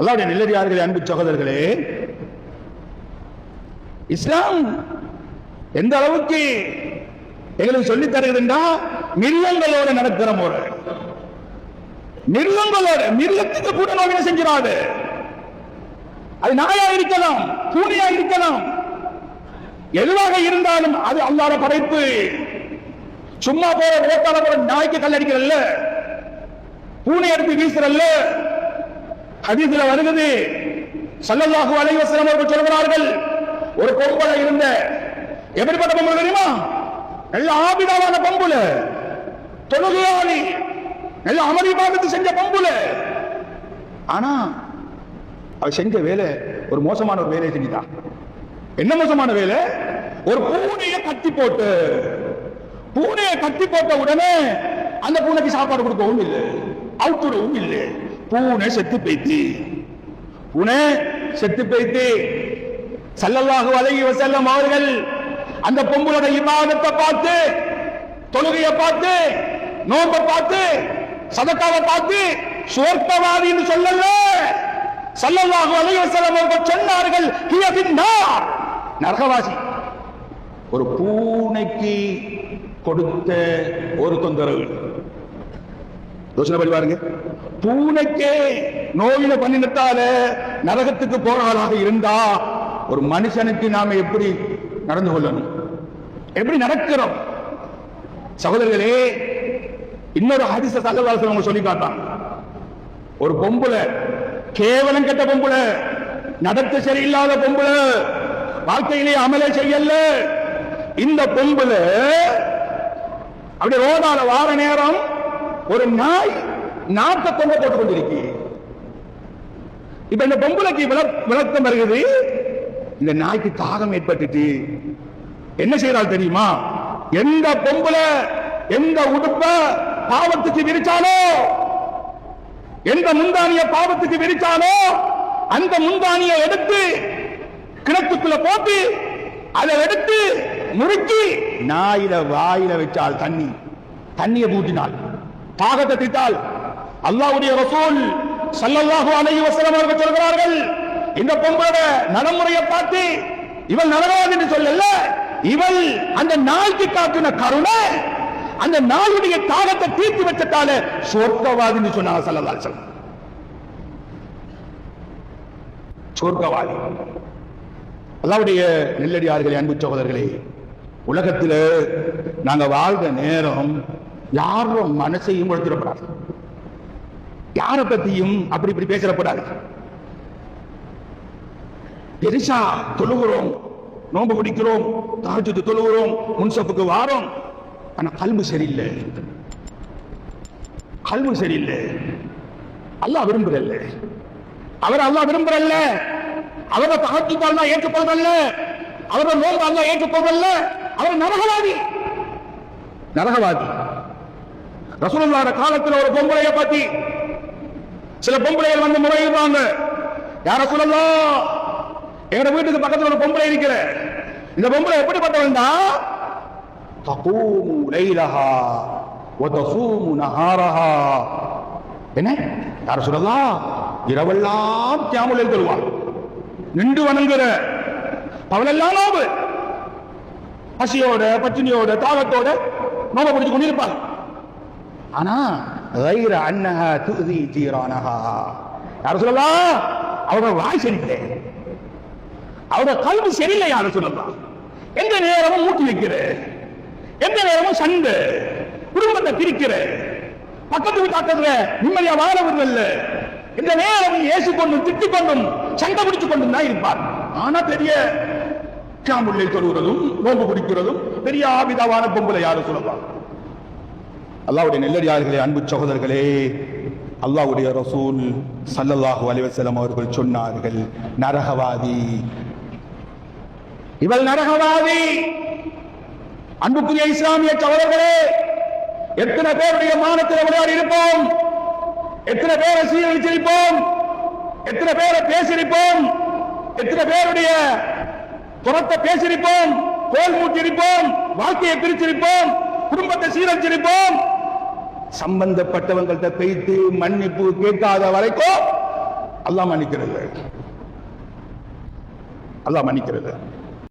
அல்லாவுடைய நில்லடியார்களே அன்பு சகோதரர்களே. இஸ்லாம் எந்த அளவுக்கு எங்களுக்கு சொல்லித் தருகிறதுண்டா மிருகங்களோட நடக்கிற முறை. மிருகங்களோட மிருகத்துக்கு கூட நோவினை செஞ்சிடாது. அது நாயா இருக்கலாம் பூனையா இருக்கலாம். எதுவாக இருந்தாலும் அது அல்லாத படைப்பு சும்மா போற ரோட்டால போற நாய்க்கு கல்லடிக்கிறல்ல பூனை எடுத்து வீசுறல்ல ஹதீஸ்ல வருகிறது. சல்லல்லாஹு அலைஹி வஸல்லம் அவர்கள் சொல்கிறார்கள் ஒரு பொம்பளை இருந்த எப்படிப்பட்ட பொம்பளை தெரியுமா? நல்ல ஆபிதாவான பொம்புல தொழுகையாளி நல்ல அமளி பாகத்து செஞ்ச பொம்புல ஆனா அவ செஞ்ச வேலை ஒரு மோசமான ஒரு வேலையை செஞ்சுதா என்ன மோசமான வேலை? ஒரு பூனையை கட்டி போட்டு பூனையை கட்டி போட்ட உடனே அந்த பூனைக்கு சாப்பாடு கொடுக்கவும் இல்லை அவுத்துடவும் இல்லை. பூனை செத்து போய்த்து பூனை செத்து போய்த்து சல்லல்லாஹு அலைஹி வஸல்லம் அவர்கள் அந்த பொம்பளோட இபாதத்தை பார்த்து தொழுகையை பார்த்து நோன்பை பார்த்து சதக்காவை பார்த்து சுவர்த்தவாதின்னு சொல்லல. சல்லல்லாஹு அலைஹி வஸல்லம் அவர்கள் சொன்னார்கள் ஹிய பின்னார் நரகவாசி. ஒரு பூனைக்கு கொடுத்த ஒரு தொந்தரவு. யோசனை பண்ணி பாருங்க. பூனைக்கே நோயில பண்ணினத்தால நரகத்துக்கு போறாளாக இருந்தா ஒரு மனுஷனுக்கு நாம எப்படி நடந்து கொள்ளணும்? எப்படி நடக்கிறோம்? சகோதரர்களே இன்னொரு ஹரிச சல்லவாசம் அவங்க சொல்லி காட்டான். ஒரு பொம்புல கேவலம் கெட்ட பொம்புல நடத்த சரியில்லாத பொம்புல வாழ்க்கையிலே அமலே செய்யல இந்த பொம்புல அப்படி ரோடால வார நேரம் ஒரு நாய் நாட்டை தொங்க போட்டு கொண்டிருக்கு. இப்ப இந்த பொம்பளைக்கு விளக்கம் வருகிறது. இந்த நாய்க்கு தாகம் ஏற்பட்டுட்டு என்ன செய்யறாள் தெரியுமா? எந்த பொம்பளை எந்த உடுப்ப பாவத்துக்கு விரிச்சாலோ எந்த முந்தானிய பாவத்துக்கு விரிச்சாலோ அந்த முந்தானிய எடுத்து கிணத்துக்குள்ள போட்டு அதை எடுத்து முறுக்கி நாயில வாயில வச்சால் தண்ணி. தண்ணியை பூட்டினாள் பாகத்தை திட்டால் அல்லாவுடைய ரசூல் சல்லல்லாஹு அலைஹி வஸல்லம் அவர்கள் சொல்கிறார்கள் இந்த பொம்பளோட நடைமுறையை பார்த்து இவள் நரகவாதி என்று சொல்லல இவள் அந்த நாய்க்கு காட்டின கருணை அந்த நாளுடைய தாகத்தை தீர்த்து வச்சதால சொர்க்கவாதின்னு சொன்னாங்க சல்லல்லா அலைஹி சொர்க்கவாதி. அல்லாவுடைய நெல்லடியார்களே அன்பு சகோதரர்களே உலகத்தில் நாங்க வாழ்ந்த நேரம் யாரோட மனசையும் உழைத்திடப்படாது யாரை பத்தியும் அப்படி இப்படி பேசிடப்படாது பெருசா தொழுகிறோம் நோன்பு பிடிக்கிறோம் தாஜத்து தொழுகிறோம் முன்சப்புக்கு வாரோம். ஆனா கல்வி சரியில்லை. கல்வி சரியில்லை. அல்லாஹ் விரும்புறல்ல. அவர் அல்லாஹ் விரும்புறல்ல. அவரை தகத்து தான் ஏற்றுப்போதல்ல அவரை நோம்பு அல்ல ஏற்றுப்போதல்ல அவர் நரகவாதி. நரகவாதி. ரசூலுல்லாஹ் காலத்துல ஒரு பொம்பளைய பத்தி. சில பொம்பளைகள் வந்து முறையிடுவாங்க. யார சொல்லலாம் எங்க வீட்டுக்கு பக்கத்துல ஒரு பொம்பளை இருக்கிற. இந்த பொம்பளை எப்படிப்பட்டவன்டா? தகூமு லைலஹா வதசூமு நஹாரஹா. என்ன? யார சொல்லலாம் இரவெல்லாம் தியாமுலில் தருவாள் நின்று வணங்குற. அவளெல்லாம் நோவு பசியோட பச்சினியோட தாகத்தோட நோவை பிடிச்சு கொண்டிருப்பாள் ஆனா ரைர அன்னஹா துதி ஜீரானஹா. யார சொல்லலாம் அவரோட வாய் சரியில்லை. அவரோட கல்வி சரியில்லை யாரும் சொல்லலாம் எந்த நேரமும் மூட்டி வைக்கிற. எந்த நேரமும் சண்டை. குடும்பத்தை பிரிக்கிற. பக்கத்து வீட்டாக்கிறதுல நிம்மதியா வாழ விடுதல்ல இந்த நேரம் ஏசி கொண்டும் திட்டிக் கொண்டும் சண்டை பிடிச்சு கொண்டும் தான் இருப்பார். ஆனா பெரிய சாம்புள்ளை சொல்கிறதும் நோம்பு பிடிக்கிறதும் பெரிய ஆபிதாவான பொம்பளை யாரும் சொல்லலாம் அல்லாவுடைய நெல்லடியார்களே அன்பு சகோதரர்களே. அல்லாஹ்வுடைய ரசூல் சல்லல்லாஹு அலிவசலம் அவர்கள் சொன்னார்கள் நரகவாதி. இவள் நரகவாதி. அன்புக்குரிய இஸ்லாமிய சகோதரர்களே எத்தனை பேருடைய மானத்தில் விளையாடி இருப்போம்? எத்தனை பேரை சீரழிச்சிருப்போம்? எத்தனை பேரை பேசியிருப்போம்? எத்தனை பேருடைய புறத்தை பேசியிருப்போம்? கோல் மூட்டிருப்போம் வாழ்க்கையை பிரிச்சிருப்போம்? குடும்பத்தை சீரழிச்சிருப்போம்? சம்பந்தப்பட்டவங்கள்ட்ட பேய்த்து மன்னிப்பு கேட்காத வரைக்கும் அல்லாஹ் மன்னிக்கிறது. அல்லாஹ் மன்னிக்கிறது.